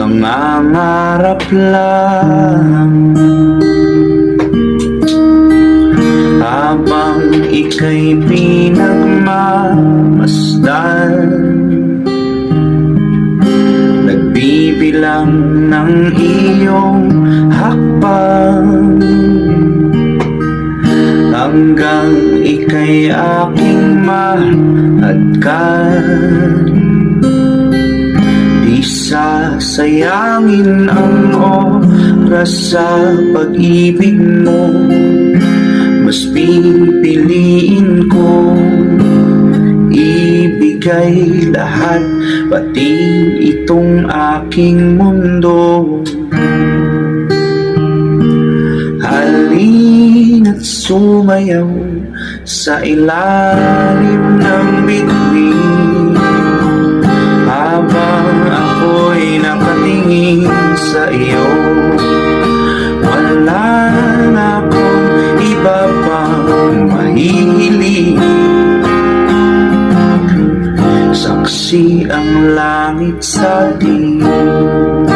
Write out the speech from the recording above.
Nangangarap lang. Habang ika'y pinagmamasdan Nagbibilang ng iyong hakbang. Hanggang ika'y aking mahadkan Di sasayangin ang oras sa pag-ibig mo. Mas pipiliin ko Ibigay lahat Pati itong aking mundo. Halina't sumayaw Sa ilalim ng bituin habang ako'y nakatingin sa iyo Wala na akong iba pang mahihiling Susi ang langit sa dilim